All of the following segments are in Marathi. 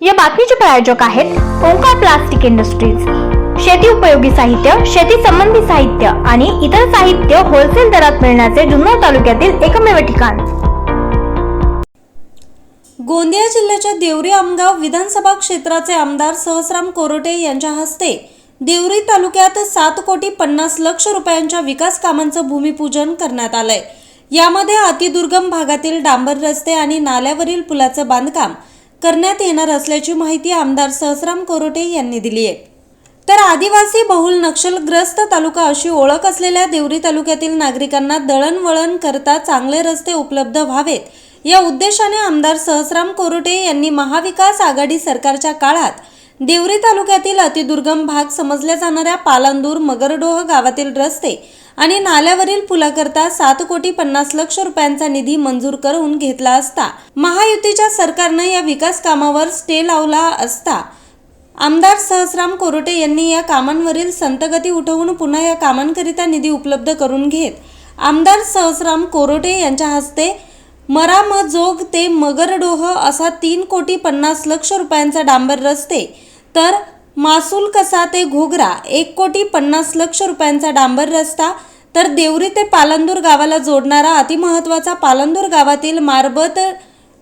या बातमीचे प्रायोजक आहेत ओंकार प्लास्टिक इंडस्ट्रीज. शेती उपयोगी साहित्य शेती संबंधी साहित्य आणि इतर साहित्य होलसेल दरात मिळण्याचे जुन्नर तालुक्यातील एकमेव ठिकाण. गोंदिया जिल्ह्याच्या देवरी आमगाव विधानसभा क्षेत्राचे आमदार सहस्राम कोरोटे यांच्या हस्ते देवरी तालुक्यात सात कोटी पन्नास लक्ष रुपयांच्या विकास कामांचं भूमिपूजन करण्यात आलंय. यामध्ये अतिदुर्गम भागातील डांबर रस्ते आणि नाल्यावरील पुलाचं बांधकाम करण्यात येणार असल्याची माहिती आमदार सहस्राम कोरोटे यांनी दिली आहे. तर आदिवासी बहुल नक्षलग्रस्त तालुका अशी ओळख असलेल्या देवरी तालुक्यातील नागरिकांना दळणवळण करता चांगले रस्ते उपलब्ध व्हावेत या उद्देशाने आमदार सहस्राम कोरोटे यांनी महाविकास आघाडी सरकारच्या काळात देवरी तालुक्यातील अतिदुर्गम भाग समजल्या जाणाऱ्या पालांदूर मगरडोह गावातील रस्ते आणि नाल्यावरील पुलाकरता सात कोटी पन्नास लक्ष रुपयांचा निधी मंजूर करून घेतला असता. महायुतीच्या सरकारनं या विकास कामावर स्टे लावला असता. आमदार सहस्राम कोरोटे यांनी या कामांवरील संतगती उठवून पुन्हा या कामांकरिता निधी उपलब्ध करून घेत. आमदार सहस्राम कोरोटे यांच्या हस्ते मरामजोग ते मगरडोह असा तीन कोटी पन्नास लक्ष रुपयांचा डांबर रस्ते. तर मासूल कसा ते घोगरा एक कोटी पन्नास लक्ष रुपयांचा डांबर रस्ता तर देवरी ते पालंदूर गावाला जोडणारा अतिमहत्वाचा पालंदूर गावातील मारबत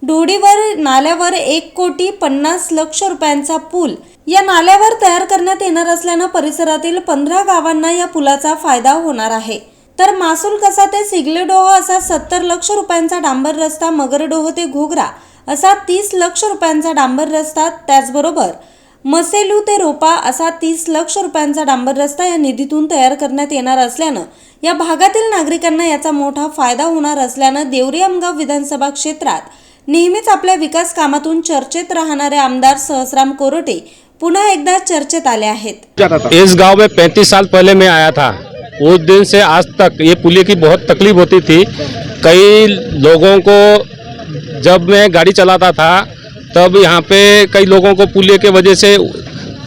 ढोडीवर नाल्यावर एक कोटी पन्नास लक्ष रुपयांचा पूल. या नाल्यावर तयार करण्यात येणार असल्यानं परिसरातील पंधरा गावांना या पुलाचा फायदा होणार आहे. तर मासूल कसा ते सिगलेडोह असा सत्तर लक्ष रुपयांचा डांबर रस्ता मगरडोह ते घोगरा असा तीस लक्ष रुपयांचा डांबर रस्ता त्याचबरोबर मसेलू ते रोपा असा तीस लक्ष रुपयांचा डांबर रस्ता या निधीतून तयार करण्यात येणार असल्यानं या भागातील नागरिकांना याचा मोठा फायदा होणार असल्यानं देवरी आमगाव विधानसभा क्षेत्रात नेहमीच आपल्या विकास कामातून चर्चेत राहणारे आमदार सहस्राम कोरोटे पुन्हा एकदा चर्चेत आले आहेत. इस गांव में 35 साल पहले मैं आया था। उस दिन से आज तक ये पुलिया की बहुत तकलीफ होती थी। कई लोगों को जब मैं गाड़ी चलाता था तब यहाँ पे कई लोगों को पुलिया के वजह से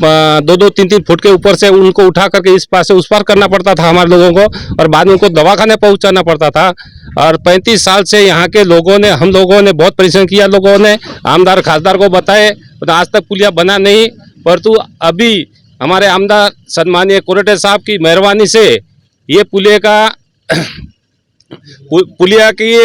दो दो तीन तीन फुट के ऊपर से उनको उठा करके इस पार से उस पार करना पड़ता था हमारे लोगों को और बाद में उनको दवाखाने पहुंचाना पड़ता था। और 35 साल से यहाँ के लोगों ने हम लोगों ने बहुत परेशान किया लोगों ने आमदार खासदार को बताए तो आज तक पुलिया बना नहीं परंतु अभी हमारे आमदार सन्मानीय कोरेटे साहब की मेहरबानी से ये पुलिया का पुलिया की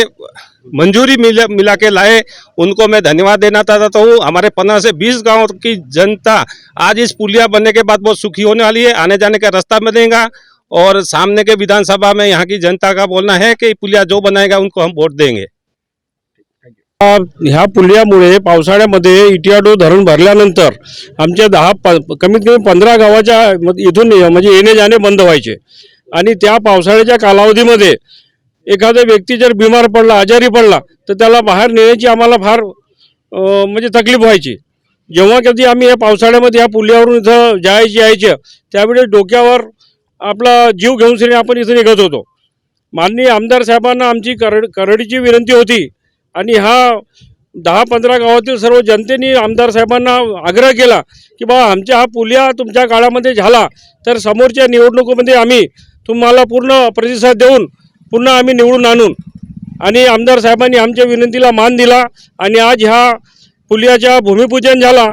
मंजूरी मिला मिला के लाए उनको मैं धन्यवाद देना चाहता हूँ। हमारे पंद्रह से बीस गांव की जनता आज इस पुलिया बनने के बाद बहुत सुखी होने वाली है आने जाने का रास्ता मिलेगा और सामने के विधानसभा में यहाँ की जनता का बोलना है कि पुलिया जो बनाएगा उनको हम वोट देंगे। ह्या पुलियामुळे पावसाळ्यामध्ये इटियाडो धरण भरल्यानंतर आमच्या दहा प कमीत कमी पंधरा गावाच्या इथून म्हणजे येणे जाणे बंद व्हायचे. आणि त्या पावसाळ्याच्या कालावधीमध्ये एखादा व्यक्ती जर बिमार पडला आजारी पडला तर त्याला बाहेर नेण्याची आम्हाला फार म्हणजे तकलीफ व्हायची. जेव्हा कधी आम्ही या पावसाळ्यामध्ये या पुल्यावरून इथं जायचे यायचे त्यावेळेस डोक्यावर आपला जीव घेऊन सरी आपण इथं निघत होतो. माननीय आमदार साहेबांना आमची करड करडीची विनंती होती आणि हा दहा पंधरा गावातील सर्व जनतेने आमदार साहेबांना आग्रह केला की बा आमच्या हा पुलिया तुमच्या काळामध्ये झाला तर समोरच्या निवडणुकीमध्ये आम्ही तुम्हाला पूर्ण प्रतिसाद देऊन पुन्हा आम्ही निवडून आणून आणि आमदार साहेबांनी आमच्या विनंतीला मान दिला आणि आज ह्या पुलियाच्या भूमिपूजन झाला.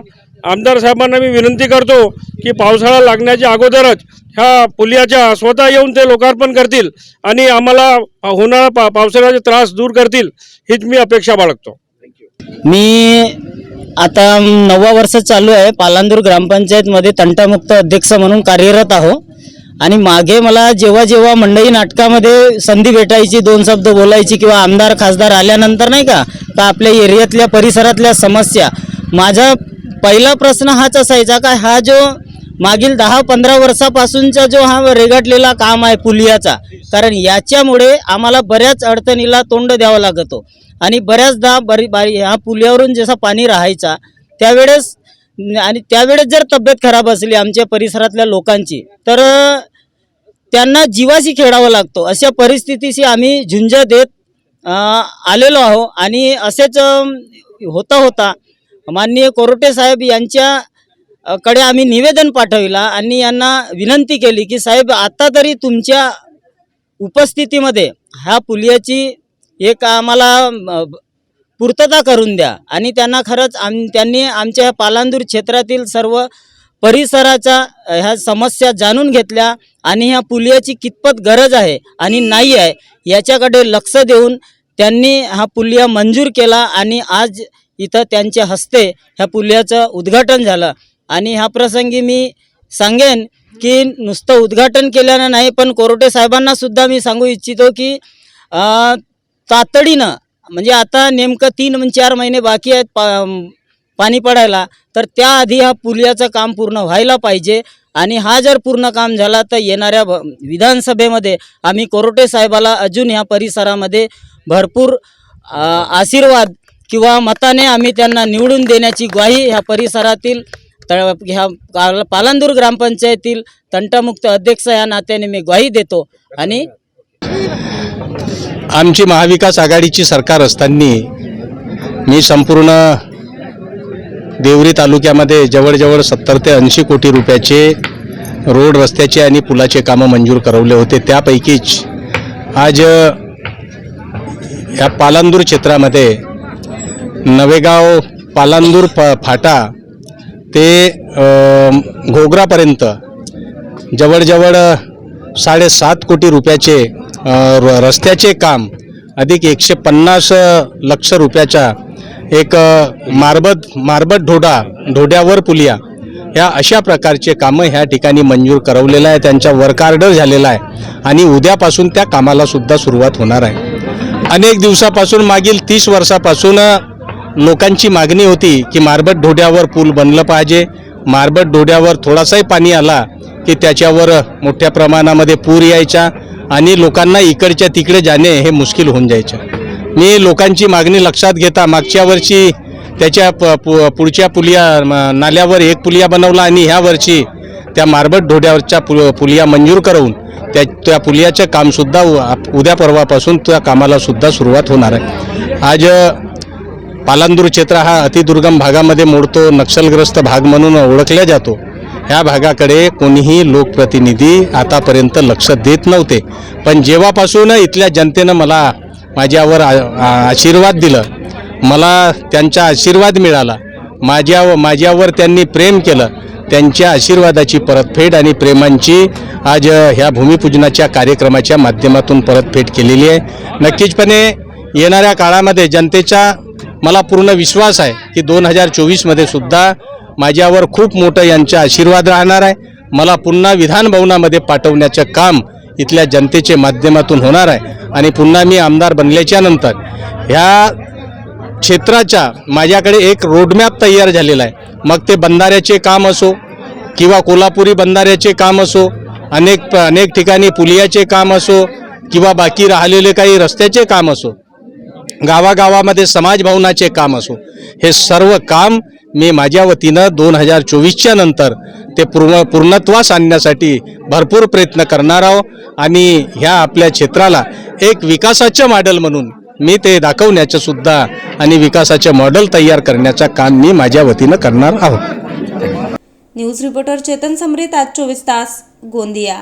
आमदार साहेबांना मी विनंती करतो की पावसाळा लागण्याच्या अगोदरच ह्या पुलियाच्या स्वतः येऊन ते लोकार्पण करतील आणि आम्हाला होणारा पा पावसाळ्याचा त्रास दूर करतील हीच मी अपेक्षा बाळगतो. मी आता नववा वर्ष चालू आहे. पालांदूर ग्रामपंचायतमध्ये तंटामुक्त अध्यक्ष म्हणून कार्यरत आहो. आणि मागे मला जेव्हा जेव्हा मंडई नाटकामध्ये संधी भेटायची दोन शब्द बोलायची किंवा आमदार खासदार आल्यानंतर नाही का तर आपल्या एरियातल्या परिसरातल्या समस्या. माझा पहिला प्रश्न हाच असायचा का हा जो मागील दहा पंधरा वर्षापासूनचा जो हा रेगाटलेला काम आहे पुलियाचा कारण याच्यामुळे आम्हाला बऱ्याच अडचणीला तोंड द्यावं लागतो. आणि बऱ्याचदा बरी बारी ह्या पुलियावरून जसा पाणी राहायचा त्यावेळेस आणि त्यावेळेस जर तब्येत खराब असली आमच्या परिसरातल्या लोकांची तर त्यांना जीवाशी खेळावं लागतो. अशा परिस्थितीशी आम्ही झुंज देत आलेलो आहो. आणि असेच होता होता माननीय कोरोटे साहेब यांच्या कडे आम्ही निवेदन पाठविला आणि यांना विनंती केली की साहेब आता तरी तुमच्या उपस्थितीमध्ये ह्या पुलियाची एक आम्हाला पूर्तता करून द्या. आणि त्यांना खरंच आम त्यांनी आमच्या ह्या पालांदूर क्षेत्रातील सर्व परिसराच्या ह्या समस्या जाणून घेतल्या आणि ह्या पुलियाची कितपत गरज आहे आणि नाही आहे याच्याकडे लक्ष देऊन त्यांनी हा पुलिया मंजूर केला आणि आज इथं त्यांच्या हस्ते ह्या पुलियाचं उद्घाटन झालं. आणि ह्या प्रसंगी मी सांगेन की नुसतं उद्घाटन केल्यानं नाही पण कोरोटे साहेबांना सुद्धा मी सांगू इच्छितो की तातडीनं म्हणजे आता नेमकं तीन चार महिने बाकी आहेत पा पाणी पडायला तर त्याआधी हा पुलियाचं काम पूर्ण व्हायला पाहिजे. आणि हा जर पूर्ण काम झाला तर येणाऱ्या भ- विधानसभेमध्ये आम्ही कोरोटे साहेबाला अजून ह्या परिसरामध्ये भरपूर आशीर्वाद किंवा मताने आम्ही त्यांना निवडून देण्याची ग्वाही ह्या परिसरातील त ह्या पाल- पालांदूर ग्रामपंचायतील तंटामुक्त अध्यक्ष या नात्याने मी ग्वाही देतो. आणि आमची महाविकास आघाडीची सरकार असताना मी संपूर्ण देवरी तालुक्यामध्ये जवळजवळ सत्तर ते ऐंशी कोटी रुपयाचे रोड रस्त्याचे आणि पुलाचे कामं मंजूर करवले होते. त्यापैकीच आज या पालांदूर क्षेत्रामध्ये नवेगाव पालांदूर प फाटा ते घोगरापर्यंत जवळजवळ साडेसात कोटी रुपयाचे रस्त्याचे काम अधिक एकशे पन्नास लक्ष रुपयाच्या एक मारबत मारबत ढोडा ढोड्यावर पुलिया ह्या अशा प्रकारचे कामं ह्या ठिकाणी मंजूर करवलेलं आहे. त्यांचा वर्क ऑर्डर झालेला आहे आणि उद्यापासून त्या कामाला सुद्धा सुरुवात होणार आहे. अनेक दिवसापासून मागील तीस वर्षापासून लोकांची मागणी होती की मारबत ढोड्यावर पूल बनलं पाहिजे. मारबत डोड्यावर थोडासाही पाणी आला की त्याच्यावर मोठ्या प्रमाणामध्ये पूर यायचा आणि लोकांना इकडच्या तिकडे जाणे हे मुश्किल होऊन जायचं. मी लोकांची मागणी लक्षात घेता मागच्या वर्षी त्याच्या प पु पुढच्या पुलिया नाल्यावर एक पुलिया बनवला आणि ह्या वर्षी त्या मारबत ढोड्यावरच्या पु पुलिया मंजूर करून त्या त्या पुलियाचं कामसुद्धा उ- आप- उद्या परवापासून त्या कामालासुद्धा सुरुवात होणार आहे. आज पालांदूर क्षेत्र हा अतिदुर्गम भागामध्ये मोडतो नक्षलग्रस्त भाग म्हणून ओळखला जातो. ह्या भागाकडे कोणीही लोकप्रतिनिधी आतापर्यंत लक्ष देत नव्हते. पण जेव्हापासून इथल्या जनतेनं मला माझ्यावर आशीर्वाद दिलं मला त्यांचा आशीर्वाद मिळाला माझ्या माझ्यावर त्यांनी प्रेम केलं त्यांच्या आशीर्वादाची परतफेड आणि प्रेमांची आज ह्या भूमिपूजनाच्या कार्यक्रमाच्या माध्यमातून परतफेड केलेली आहे. नक्कीचपणे येणाऱ्या काळामध्ये जनतेच्या मला पूर्ण विश्वास आहे की दोन हजार चोवीसमध्ये सुद्धा माझ्यावर खूप मोठं यांचा आशीर्वाद राहणार आहे. मला पुन्हा विधान भवनामध्ये पाठवण्याचं काम इथल्या जनतेचे माध्यमातून होणार आहे. आणि पुन्हा मी आमदार बनल्याच्या नंतर ह्या क्षेत्राच्या माझ्याकडे एक रोडमॅप तयार झालेला आहे. मग ते बंधाऱ्याचे काम असो किंवा कोल्हापुरी बंधाऱ्याचे काम असो अनेक अनेक ठिकाणी पुलियाचे काम असो किंवा बाकी राहिलेले काही रस्त्याचे काम असो गावागावामध्ये समाज भवनाचे काम असो हे सर्व काम मी माझ्या वतीनं दोन हजार चोवीसच्या नंतर ते पूर्ण पूर्णत्वास आणण्यासाठी भरपूर प्रयत्न करणार आहोत आणि ह्या आपल्या क्षेत्राला एक विकासाचं मॉडेल म्हणून मी ते दाखवण्याचं सुद्धा आणि विकासाचं मॉडेल तयार करण्याचं काम मी माझ्या वतीनं करणार आहोत न्यूज रिपोर्टर चेतन समरीत आज चोवीस तास गोंदिया.